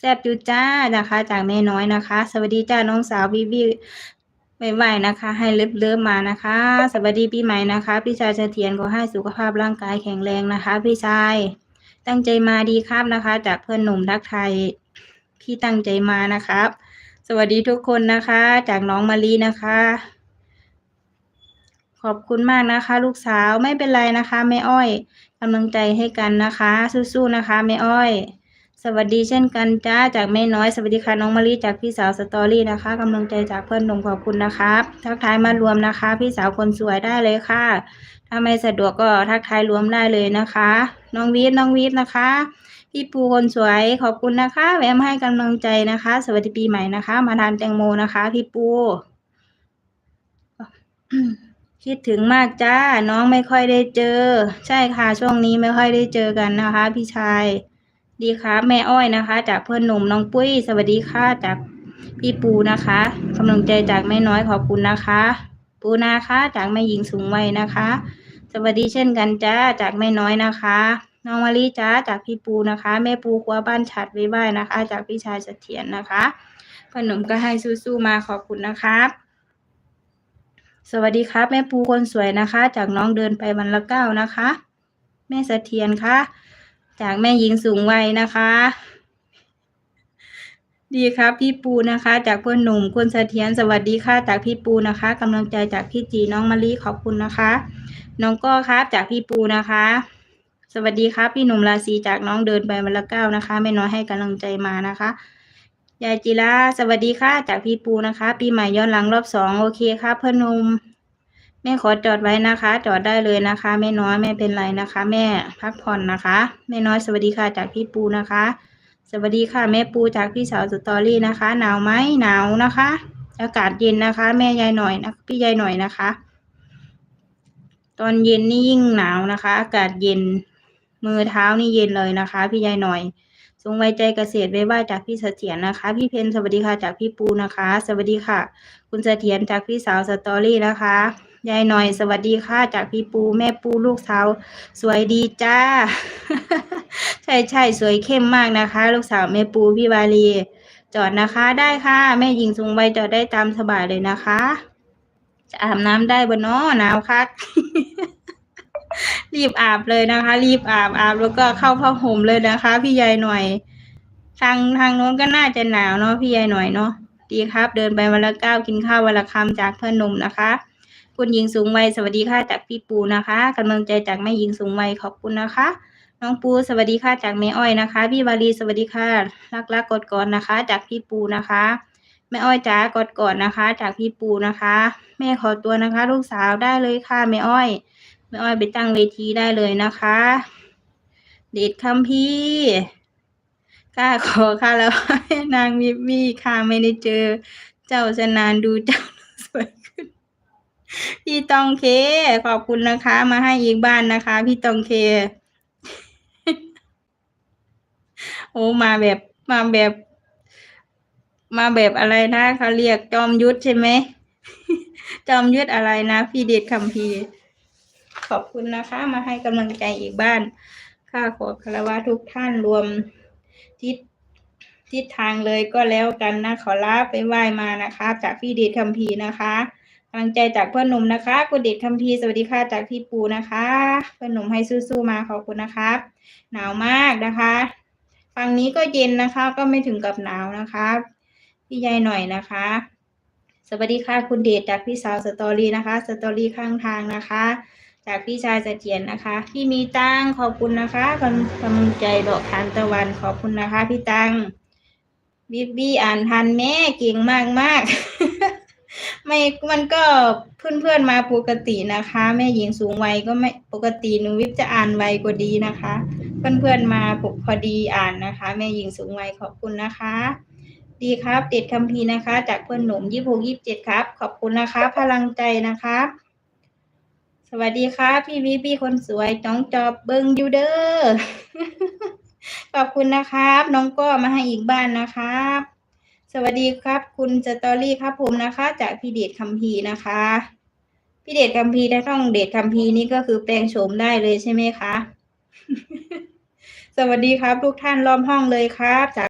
แซบจูจ้านะคะ จากแม่น้อยนะคะ สวัสดีจ้าน้องสาวบีบีไหวๆนะคะ ให้เลิฟเลิฟมานะคะ สวัสดีปีใหม่นะคะ พี่ชายเสถียรขอให้สุขภาพร่างกายแข็งแรงนะคะ พี่ชาย ตั้งใจมาดีครับนะคะ จากเพื่อนหนุ่มทักไทยพี่ตั้งใจมานะครับ สวัสดีทุกคนนะคะ จากน้องมารีนะคะ ขอบคุณมากนะคะ ลูกสาวไม่เป็นไรนะคะแม่อ้อยกำลังใจให้กันนะคะ สู้ๆนะคะแม่อ้อย สวัสดีเช่นกันจ้าจากแม่น้อย สวัสดีค่ะน้องมารีจากพี่สาวสตอรี่นะคะกำลังใจจากเพื่อนหนุ่มขอบคุณนะครับทักทายมารวมนะคะ พี่สาวคนสวยได้เลยค่ะ ถ้าไม่สะดวกก็ทักทายรวมได้เลยนะคะ น้องวีทน้องวีทนะคะ พี่ปูคนสวยขอบคุณนะคะ แวะมาให้กำลังใจนะคะ สวัสดีปีใหม่นะคะ มาทานแตงโมนะคะ พี่ปูคิดถึงมากจ้าน้องไม่ค่อยได้เจอ ใช่ค่ะช่วงนี้ไม่ค่อยได้เจอกันนะคะ พี่ชาย ดีครับแม่อ้อยนะคะ จากเพื่อนหนุ่มน้องปุ้ย สวัสดีค่ะ จากพี่ปูนะคะกำลังใจจากแม่น้อยขอบคุณนะคะ ปูนะคะจากแม่หญิงสูงวัยนะคะ สวัสดีเช่นกันจ้าจากแม่น้อยนะคะน้องมารีจ้าจากพี่ปูนะคะ แม่ปูครัวบ้านฉัดไว้บ้านะคะ จากพี่ชายเสถียรนะคะพ่อนหนุ่มก็ให้สู้ๆมาขอบคุณนะครับ สวัสดีครับ แม่ปูคนสวยนะคะ จากน้องเดินไปวันละเก้านะคะ แม่เสถียรค่ะ จากแม่หญิงสูงวัยนะคะ ดีครับ พี่ปูนะคะ จากเพื่อนหนุ่มคุณเสถียรสวัสดีค่ะ จากพี่ปูนะคะกำลังใจจากพี่จีน้องมะลิขอบคุณนะคะ น้องก็ครับ จากพี่ปูนะคะ สวัสดีครับ พี่หนุ่มราศีจากน้องเดินไปวันละเก้านะคะไม่น้อยให้กำลังใจมานะคะยายจิราสวัสดีค่ะ จากพี่ปูนะคะ ปีใหม่ย้อนหลังรอบสองโอเคครับเพื่อนหนุ่ม ม่ขอจอดไว้นะคะ จอดได้เลยนะคะ แม่น้อยไม่เป็นไรนะคะ แม่พักผ่อนนะคะ แม่น้อยสวัสดีค่ะจากพี่ปูนะคะ สวัสดีค่ะ แม่ปูจากพี่สาวสตอรี่นะคะ หนาวไหมหนาวนะคะ อากาศเย็นนะคะ แม่ยายหน่อยนะพี่ยายหน่อยนะคะ ตอนเย็นนี่ยิ่งหนาวนะคะ อากาศเย็นมือเท้านี่เย็นเลยนะคะ พี่ยายหน่อยทรงไว้ใจเกษตรไว้ว่าจากพี่เสถียรนะคะ พี่เพนสวัสดีค่ะจากพี่ปูนะคะ สวัสดีค่ะ คุณเสถียรจากพี่สาวสตอรี่นะคะ ยายหน่อยสวัสดีค่ะจากพี่ปูแม่ปูลูกสาว สวยดีจ้า ใช่ใช่สวยเข้มมากนะคะ ลูกสาวแม่ปูพี่วาลีจอดนะคะได้ค่ะ แม่หญิงสูงวัยจอดได้ตามสบายเลยนะคะ จะอาบน้ำได้บนน้อหนาวคักรีบอาบเลยนะคะ รีบอาบอาบแล้วก็เข้าผ้าห่มเลยนะคะ พี่ใหญ่หน่อย ทางทางโน้นก็น่าจะหนาวเนาะพี่ใหญ่หน่อยเนาะดีครับ เดินไปวันละเก้ากินข้าววันละคำจากเพื่อนหนุ่มนะคะ คุณหญิงสูงวัยสวัสดีค่ะจากพี่ปูนะคะกำลังใจจากแม่หญิงสูงวัยขอบคุณนะคะ น้องปูสวัสดีค่ะจากแม่อ้อยนะคะ พี่วารีสวัสดีค่ะ รักรักกดก่อนนะคะ จากพี่ปูนะคะแม่อ้อยจ๋ากดก่อนนะคะ จากพี่ปูนะคะ แม่ขอตัวนะคะ ลูกสาวได้เลยค่ะแม่อ้อยแม่อ้อยไปตั้งเวทีได้เลยนะคะ เดชคัมพี่กล้าขอค่ะแล้วนางมิมี่ค่ะไม่ได้เจอ เจ้าจะนานดูเจ้าสวย พี่ตองเค ขอบคุณนะคะ มาให้อีกบ้านนะคะ พี่ตองเค โอ้มาแบบมาแบบ มาแบบอะไรนะเขาเรียกจอมยุทธใช่ไหม จอมยุทธอะไรนะ พี่เดชคัมพีขอบคุณนะคะ มาให้กำลังใจอีกบ้านข้าขอคารวะทุกท่านรวมทิศทิศทางเลยก็แล้วกันนะขอลาไปไหว้มานะคะ จากพี่เดชคัมพีนะคะ กำลังใจจากเพื่อนหนุ่มนะคะคุณเดชคัมพีสวัสดีค่ะจากพี่ปูนะคะ เพื่อนหนุ่มให้สู้ๆมาขอบคุณนะครับ หนาวมากนะคะฝั่งนี้ก็เย็นนะคะ ก็ไม่ถึงกับหนาวนะคะพี่ยายหน่อยนะคะ สวัสดีค่ะคุณเดชจากพี่สาวสตอรี่นะคะ สตอรี่ข้างทางนะคะ จากพี่ชายเสถียรนะคะพี่มีตังขอบคุณนะคะกำกำลังใจดอกทานตะวันขอบคุณนะคะ พี่ตังบีบี้อ่านทันแม่เก่งมากมากๆ ไม่มันก็เพื่อนเพื่อนมาปกตินะคะ แม่หญิงสูงวัยก็ไม่ปกติหนูวิทจะอ่านไวกว่าดีนะคะ เพื่อนเพื่อนมาปกพอดีอ่านนะคะ แม่หญิงสูงวัยขอบคุณนะคะ ดีครับเด็ดคัมภีนะคะ จากเพื่อนหนุ่มยี่หกยี่เจ็ดครับ ขอบคุณนะคะ พลังใจนะคะ สวัสดีครับพี่วิพี่คนสวยน้องจอบเบิงอยูเดอร์ขอบคุณนะครับ น้องก็มาให้อีกบ้านนะครับ สวัสดีครับ คุณสตอรี่ครับผมนะคะ จากพี่เดชคัมพีนะคะพี่เดชคัมภีร์ได้ต้องเดชคัมพีนี่ก็คือแปลงโฉมได้เลยใช่ไหมคะ สวัสดีครับ ทุกท่านล้อมห้องเลยครับจาก